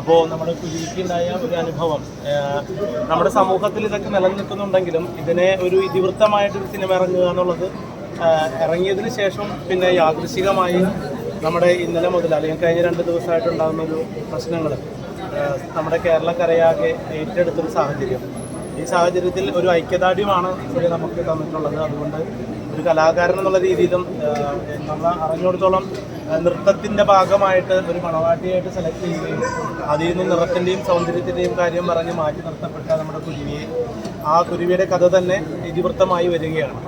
അപ്പോൾ നമ്മുടെ കുരുവിക്കുണ്ടായ ഒരു അനുഭവം. നമ്മുടെ സമൂഹത്തിൽ ഇതൊക്കെ നിലനിൽക്കുന്നുണ്ടെങ്കിലും ഇതിനെ ഒരു ഇതിവൃത്തമായിട്ടൊരു സിനിമ ഇറങ്ങുക എന്നുള്ളത് ഇറങ്ങിയതിന് ശേഷം പിന്നെ യാദൃശികമായി നമ്മുടെ ഇന്നലെ മുതൽ അല്ലെങ്കിൽ കഴിഞ്ഞ രണ്ട് ദിവസമായിട്ടുണ്ടാകുന്ന ഒരു പ്രശ്നങ്ങൾ നമ്മുടെ കേരളക്കരയാകെ ഏറ്റെടുത്തൊരു സാഹചര്യം. ഈ സാഹചര്യത്തിൽ ഒരു ഐക്യദാർഢ്യമാണ് ഇവിടെ നമുക്ക് തന്നിട്ടുള്ളത്. അതുകൊണ്ട് ഒരു കലാകാരൻ എന്നുള്ള രീതിയിലും നമ്മൾ അറിഞ്ഞിടത്തോളം നൃത്തത്തിന്റെ ഭാഗമായിട്ട് ഒരു മണവാട്ടിയായിട്ട് സെലക്ട് ചെയ്യുകയും അതിൽ നിന്ന് നിറത്തിന്റെയും സൗന്ദര്യത്തിന്റെയും കാര്യം പറഞ്ഞ് മാറ്റി നിർത്തപ്പെട്ട നമ്മുടെ കുരുവിയെ ആ കുരുവിയുടെ കഥ തന്നെ ഇതിവൃത്തമായി വരികയാണ്.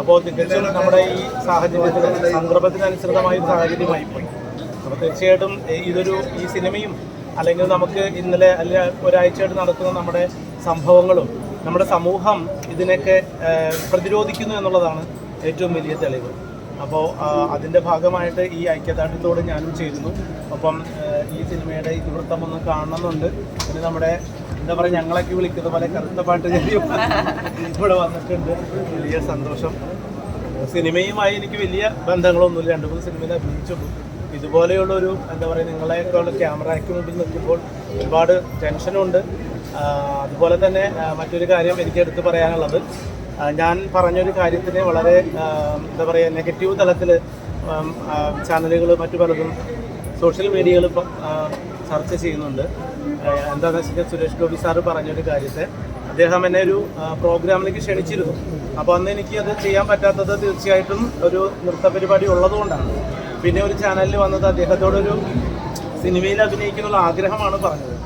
അപ്പോൾ തികച്ചും നമ്മുടെ ഈ സാഹചര്യത്തിൽ സന്ദർഭത്തിനനുസൃതമായ സാഹചര്യമായി പോയി. അപ്പോൾ തീർച്ചയായിട്ടും ഇതൊരു ഈ സിനിമയും അല്ലെങ്കിൽ നമുക്ക് ഇന്നലെ അല്ല ഒരാഴ്ചയായിട്ട് നടക്കുന്ന നമ്മുടെ സംഭവങ്ങളും നമ്മുടെ സമൂഹം ഇതിനൊക്കെ പ്രതിരോധിക്കുന്നു എന്നുള്ളതാണ് ഏറ്റവും വലിയ തെളിവ്. അപ്പോൾ അതിന്റെ ഭാഗമായിട്ട് ഈ ഐക്യദാർഢ്യത്തോട് ഞാനും ചേരുന്നു. അപ്പം ഈ സിനിമയുടെ ഇതിവൃത്തം ഒന്ന് കാണണമെന്നുണ്ട്. പിന്നെ നമ്മുടെ എന്താ പറയുക ഞങ്ങളൊക്കെ വിളിക്കുന്ന പോലെ കറുത്ത പാട്ട് ഇവിടെ വന്നിട്ടുണ്ട്. വലിയ സന്തോഷം. സിനിമയുമായി എനിക്ക് വലിയ ബന്ധങ്ങളൊന്നുമില്ല. രണ്ട് മൂന്ന് സിനിമയിൽ അഭിനയിച്ചുള്ളൂ. ഇതുപോലെയുള്ള ഒരു എന്താ പറയുക നിങ്ങളെയൊക്കെയുള്ള ക്യാമറയ്ക്ക് മുമ്പിൽ നിൽക്കുമ്പോൾ ഒരുപാട് ടെൻഷനുണ്ട്. അതുപോലെ തന്നെ മറ്റൊരു കാര്യം എനിക്ക് എടുത്തു പറയാനുള്ളത്. ഞാൻ പറഞ്ഞൊരു കാര്യത്തിന് വളരെ എന്താ പറയുക നെഗറ്റീവ് തലത്തിൽ ചാനലുകൾ മറ്റു പലതും സോഷ്യൽ മീഡിയകൾ ഇപ്പം ചർച്ച ചെയ്യുന്നുണ്ട്. എന്താണെന്ന് വെച്ചാൽ സുരേഷ് ഗോപി സാറ് പറഞ്ഞൊരു കാര്യത്തെ. അദ്ദേഹം എന്നെ ഒരു പ്രോഗ്രാമിലേക്ക് ക്ഷണിച്ചിരുന്നു. അപ്പോൾ അന്ന് എനിക്ക് അത് ചെയ്യാൻ പറ്റാത്തത് തീർച്ചയായിട്ടും ഒരു നൃത്ത പരിപാടി ഉള്ളതുകൊണ്ടാണ്. പിന്നെ ഒരു ചാനലിൽ വന്നത് അദ്ദേഹത്തോടൊരു സിനിമയിൽ അഭിനയിക്കുന്നുള്ള ആഗ്രഹമാണ് പറഞ്ഞത്.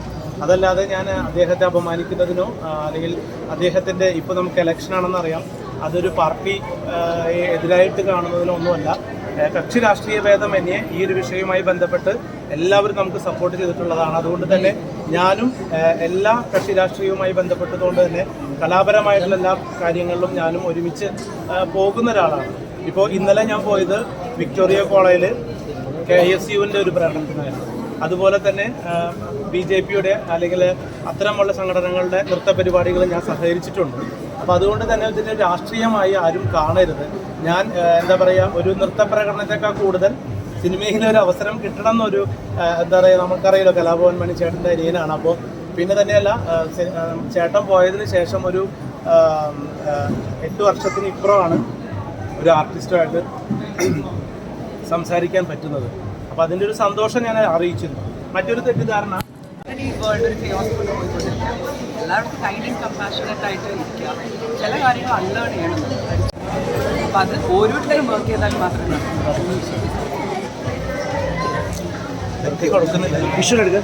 അതല്ലാതെ ഞാൻ അദ്ദേഹത്തെ അപമാനിക്കുന്നതിനോ അല്ലെങ്കിൽ അദ്ദേഹത്തിന്റെ ഇപ്പോൾ നമുക്ക് ഇലക്ഷൻ ആണെന്ന് അറിയാം. അതൊരു പാർട്ടി എതിരായിട്ട് കാണുന്നതിനോ ഒന്നുമല്ല. കക്ഷി രാഷ്ട്രീയ ഭേദം എന്നെ ഈ ഒരു വിഷയവുമായി ബന്ധപ്പെട്ട് എല്ലാവരും നമുക്ക് സപ്പോർട്ട് ചെയ്തിട്ടുള്ളതാണ്. അതുകൊണ്ട് തന്നെ ഞാനും എല്ലാ കക്ഷി രാഷ്ട്രീയവുമായി ബന്ധപ്പെട്ടതുകൊണ്ട് തന്നെ കലാപരമായിട്ടുള്ള എല്ലാ കാര്യങ്ങളിലും ഞാനും ഒരുമിച്ച് പോകുന്ന ഒരാളാണ്. ഇപ്പോൾ ഇന്നലെ ഞാൻ പോയത് വിക്ടോറിയ കോളേജിൽ കെ എസ് യുവിന്റെ ഒരു പ്രകടനത്തിനായിരുന്നു. അതുപോലെ തന്നെ ബി ജെ പിയുടെ അല്ലെങ്കിൽ അത്തരമുള്ള സംഘടനകളുടെ നൃത്ത പരിപാടികൾ ഞാൻ സഹകരിച്ചിട്ടുണ്ട്. അപ്പോൾ അതുകൊണ്ട് തന്നെ ഇതിനെ രാഷ്ട്രീയമായി ആരും കാണരുത്. ഞാൻ എന്താ പറയുക ഒരു നൃത്ത പ്രകടനത്തെക്കാൾ കൂടുതൽ സിനിമയിൽ ഒരു അവസരം കിട്ടണം എന്നൊരു എന്താ പറയുക നമുക്കറിയാലോ കലാഭവൻ മണി ചേട്ടന്റെ അനിയനാണ്. അപ്പോൾ പിന്നെ തന്നെയല്ല ചേട്ടൻ പോയതിന് ശേഷം ഒരു എട്ട് വർഷത്തിന് ഇപ്പുറമാണ് ഒരു ആർട്ടിസ്റ്റുമായിട്ട് സംസാരിക്കാൻ പറ്റുന്നത്. അപ്പോൾ അതിന്റെ ഒരു സന്തോഷം ഞാൻ അറിയിച്ചിരുന്നു. മറ്റൊരു തെറ്റിദ്ധാരണ? ഈ വേൾഡ് ഒരു ഫേമസ് എല്ലാവർക്കും കൈൻഡ് ആൻഡ് കമ്പാഷനറ്റ് ആയിട്ട് ഇരിക്കുക. ചില കാര്യങ്ങൾ അൺലേൺ ചെയ്യണം. അപ്പം അത് ഓരോരുത്തരും വർക്ക് ചെയ്താൽ മാത്രമേ നടക്കൂ. കൊടുക്കുന്നില്ല വിഷു എടുക്കുക